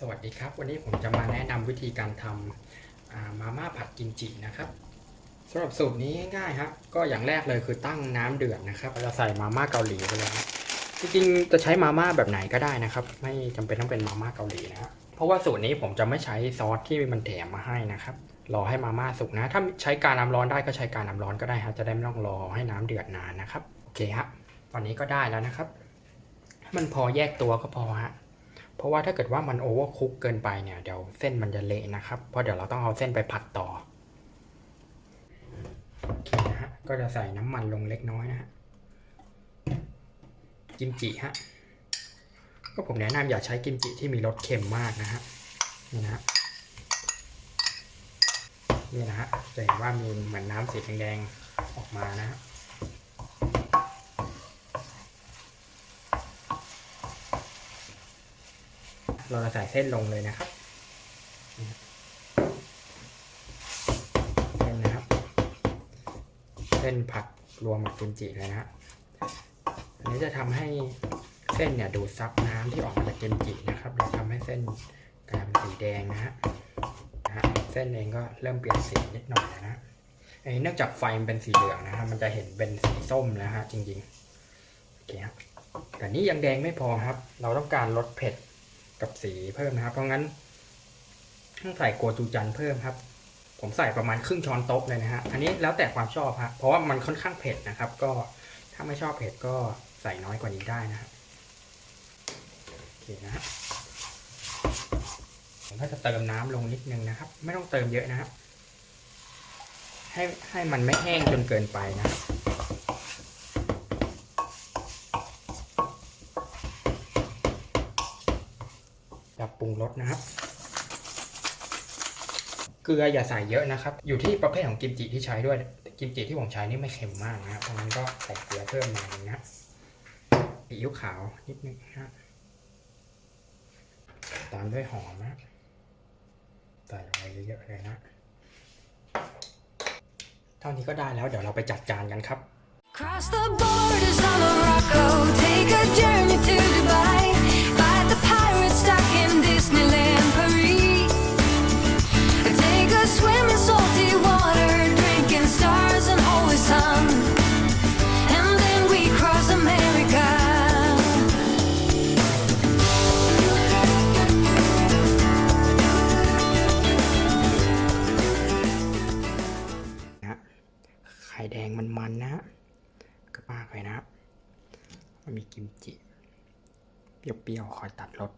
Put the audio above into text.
สวัสดีครับ วันนี้ผมจะมาแนะนำวิธีการทำมาม่าผัดกิมจินะครับสำหรับสูตรนี้ง่ายครับก็อย่างแรกเลยคือตั้งน้ำเดือดนะครับเราใส่มาม่าเกาหลีไปเลยจริงๆจะใช้มาม่าแบบไหนก็ได้นะครับ ไม่จำเป็นต้องเป็นมาม่าเกาหลีนะครับเพราะว่าสูตรนี้ผมจะไม่ใช้ซอสที่มันแถมมาให้นะครับรอให้มาม่าสุกนะ ถ้าใช้การน้ำร้อนได้ก็ใช้การน้ำร้อนก็ได้ครับจะได้ไม่ต้องรอให้น้ำเดือดนานนะครับโอเคครับตอนนี้ก็ได้แล้วนะครับ มันพอแยกตัวก็พอฮะ เพราะว่าถ้าเกิดว่ามันโอเวอร์คุกเกินไปเนี่ยเดี๋ยวเส้นมันจะเละนะครับ เพราะเดี๋ยวเราต้องเอาเส้นไปผัดต่อโอเคนะฮะก็จะใส่น้ำมันลงเล็กน้อยนะฮะกิมจิฮะก็ผมแนะนำอย่าใช้กิมจิที่มีรสเค็มมากนะฮะนี่นะฮะนี่นะฮะจะเห็นว่ามีเหมือนน้ำสีแดงๆออกมานะฮะ เราจะใส่เส้นลงเลยนะครับเส้นนะครับ เส้นผัดรวมกับกิมจิเลยนะฮะอันนี้จะทำให้เส้นเนี่ยดูดซับน้ำที่ออกมาจากกิมจินะครับ เราทำให้เส้นกลายเป็นสีแดงนะฮะเส้นเองก็เริ่มเปลี่ยนสีนิดหน่อยนะอันนี้เนื่องจากไฟมันเป็นสีเหลืองนะครับมันจะเห็นเป็นสีส้มแล้วฮะจริงๆโอเคครับแต่นี้ยังแดงไม่พอครับ เราต้องการลดเผ็ด กับสีเพิ่มนะครับ เพราะงั้นต้องใส่โกจูจันเพิ่มครับ ผมใส่ประมาณครึ่งช้อนโต๊ะเลยนะฮะอันนี้แล้วแต่ความชอบฮะเพราะว่ามันค่อนข้างเผ็ดนะครับ ก็ถ้าไม่ชอบเผ็ดก็ใส่น้อยกว่านี้ได้นะฮะโอเคนะฮะผมก็จะเติมน้ำลงนิดนึงนะครับ ไม่ต้องเติมเยอะนะครับให้ให้มันไม่แห้งจนเกินไปนะครับ จะปรุงรสนะครับ เกลืออย่าใส่เยอะนะครับ อยู่ที่ประเภทของกิมจิที่ใช้ด้วย กิมจิที่ผมใช้นี่ไม่เค็มมากนะครับเพราะงั้นก็ใส่เกลือเพิ่มหน่อยนึงนะซีอิ๊วขาวนิดนึงนะตามด้วยหอมนะใส่ลงไปเยอะๆเลยนะเท่านี้ก็ได้แล้วเดี๋ยวเราไปจัดจานกันครับ Cross the borders ข่แดงมันๆนะฮะก็มากเลยนะ มันมีกิมจิ เปรี้ยวๆคอยตัดรส